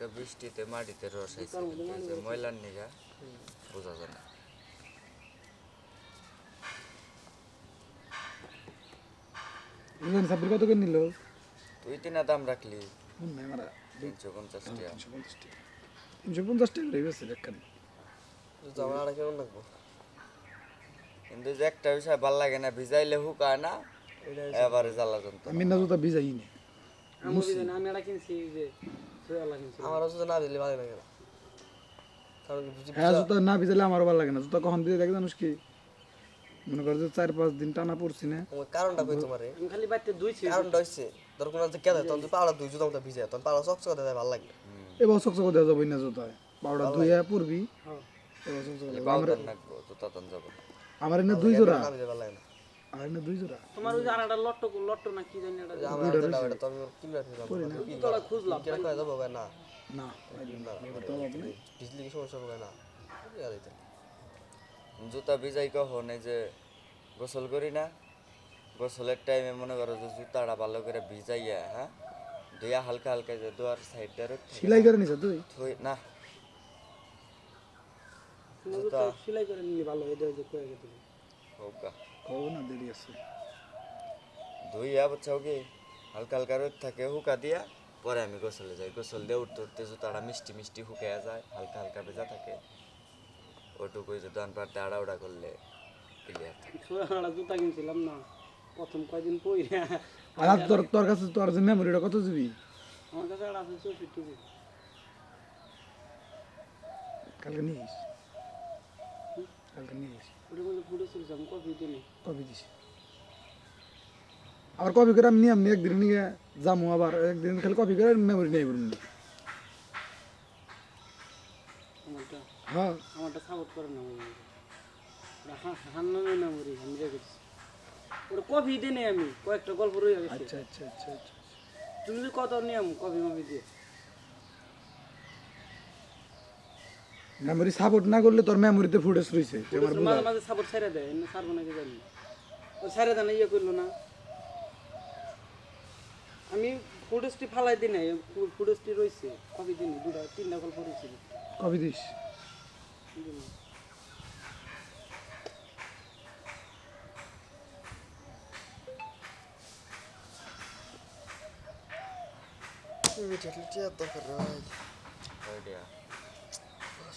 হালকা বৃষ্টিতে মাটিতে রস যে ময়লার নিগা বোঝা যায় না। বুঝলেন সাব্বির কত করে নিল? তুই তিনা দাম রাখলি। নাই আমার তিনশো পঞ্চাশ টাকা তিনশো পঞ্চাশ টাকা তিনশো পঞ্চাশ টাকা করে গেছে একখান আমার আর কেমন লাগবো। কিন্তু যে একটা বিষয় ভালো লাগে না ভিজাইলে হুকায় না এবারে জ্বালা যন্ত্র আমি না জুতা ভিজাই নি আমি বুঝি না, আমি এটা কিনছি যে। সুয়ালা কিনছি আমার অথচ না দিলে ভালো লাগে না। হ্যাঁ জুতা না ভিজালে আমারও ভালো লাগে না। জুতা কখন দিয়ে দেখে জানিস কি? মনে কর যে চার পাঁচ দিন টানা পড়ছি না। আমার কারণটা কই তোমারে? আমি খালি বাড়িতে দুইছি কারণটা হচ্ছে ধর কোনো যে কেদে তখন তুই দুই জুতো মতো ভিজে তখন পাওড়া চকচক দেয় ভালো লাগে এবার চকচক দেওয়া যাবে না জুতায়। পাউডার ধুইয়া পড়বি হ্যাঁ। এবার চকচক দেওয়া যাবে। জুতা তন যাব। না আমার এনে দুই জোড়া। ভিজে ভালো লাগে না। আমার এনে দুই জোড়া। তোমার ওই যে লট্ট লট্ট না কি জানি এটা? আমার হাতে এটা তো আমি কিনলে রাখছিলাম তলা খুঁজলাম? কিরা কয়ে যাব না। না বিজলি কি সমস্যা হবে না। জুতা ভিজাই কখন এই যে গোসল করি না গোসলের টাইমে মনে করো যে জুতাটা ভালো করে ভিজাইয়া হ্যাঁ ধুইয়া হালকা হালকা যে দুয়ার সাইডটা সেলাই করে নিছ তুই? থুই না। জুতা সেলাই করে নিলে ভালো এটা যে কয়ে গেছে হোকা। কব না দেরি আছে। ধুইয়া বুঝছাও কি? হালকা হালকা রোদ থাকে হুকা দিয়া পরে আমি গোসলে যাই। গোসল দিয়ে উঠতে উঠতে জুতাটা মিষ্টি মিষ্টি হুকাইয়া যায় হালকা হালকা ভেজা থাকে। ওটুকুই যে দোকান পাড়তে আড়াউড়া করলে ক্লিয়ার থাকে। জুতা কিনছিলাম না প্রথম কয়দিন পরে আর তোর তোর কাছে তোর যে মেমোরিটা কত দিবি আমার কাছে আর আছে চৌষট্টি জিবি। কালকে নিস। কালকে চলছে আমি কপি আবার কপি করে আমি নিয়ে আমি একদিন নিয়ে যাব আবার একদিন খালি কপি করে মেমোরি নিয়ে বলুন হ্যাঁ। আমারটা সাপোর্ট করে না হান্নানের মেমোরি আমি রেখেছি ওটা কপি দিই আমি কয়েকটা গল্প রয়ে গেছে। আচ্ছা আচ্ছা আচ্ছা আচ্ছা। তুমি কত নিয়ম কপি মপি দিয়ে? মেমোরি সাপোর্ট না করলে তোর মেমোরিতে ফুটেজ ফুটেজ মাঝে মাঝে সাপোর্ট ছেড়ে দেয় এমনি ছাড়বো নাকি জানি। ও ছেড়ে দেয় না ইয়ে করল না। আমি ফুটেজটি ফালাই দিই নাই ফুটেজটি রয়েছে কবি দিই নাই দুটা তিনটা গল্প রয়েছে কবি দিস। দরকার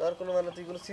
তোর কোনো মানে তুই কোনো